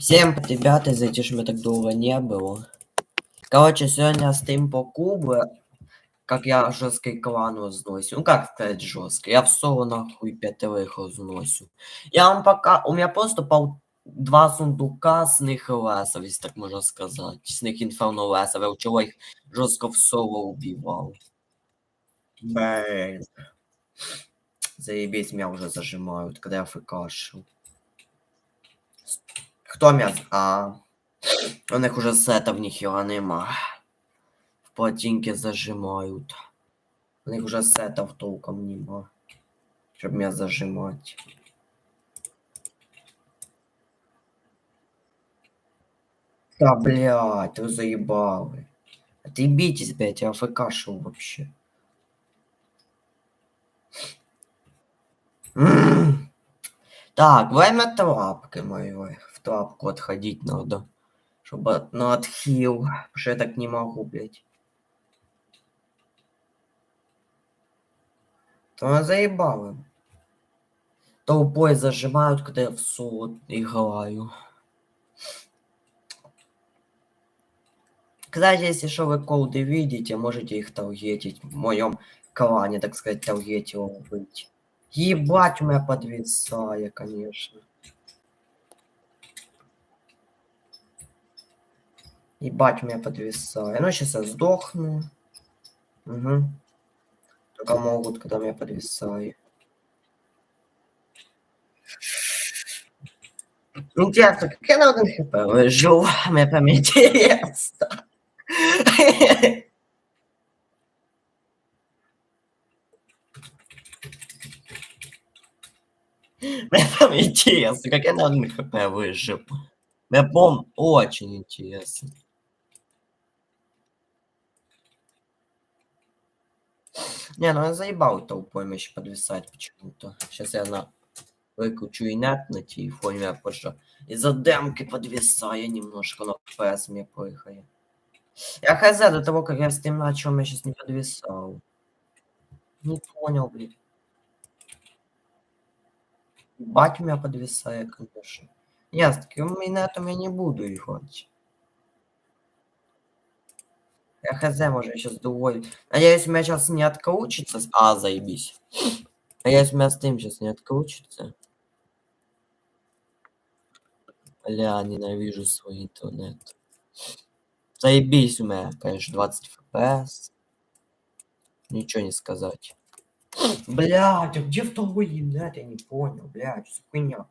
Всем ребята, ж меня так долго не было. Короче, сегодня стрим по кубу, как я жесткий клан разносил. Ну как сказать жесткий, я в соло нахуй пятых разносил. Я вам пока, у меня просто пол... два сундука с них лесов, если так можно сказать. С них инферно лесов, я вчера их жестко в соло убивал. Блин. Заебись, меня уже зажимают, когда я фкашил. Меня... А, у них уже сета в них його нема. В плотинки зажимают. У них уже сетов толком нема. Щоб меня зажимать. Да, блядь, вы заебалы. Отъебитесь, блядь, я АФКшил вообще. М. Так, время трапки моего. В трапку отходить надо. Чтобы на отхил. Потому что я так не могу, блядь. То заебало. Толпой зажимают, когда я в соло играю. Кстати, если что вы коды видите, можете их таргетить. В моем клане, так сказать, таргетил быть. Ебать, у меня подвисая, конечно. Ебать, меня подвисая. Ну, сейчас я сдохну. Угу. Только могут, когда меня подвисаю. Интересно, как я на один хп выжил? Мне прям интересно. Мне прям интересно, как я на один хп выжил. Мне прям очень интересно. Не, ну я заебал толпой еще подвисать почему-то. Сейчас я на выключу инет на телефоне, я позже из-за демки подвисаю немножко, но FPS мне прыгает. Я хз до того, как я с тем начал, я сейчас не подвисал. Не понял, блин. Бать меня подвисает, конечно. Я с таким инетом я не буду играть. Я хз, может, я сейчас другой. Надеюсь, у меня сейчас не открутится. А, заебись. Надеюсь, у меня стрим сейчас не открутится. Бля, ненавижу свой интернет. Заебись у меня, конечно, 20 FPS. Ничего не сказать. Блядь, а где второй интернет? Я не понял, блядь, что хуйня?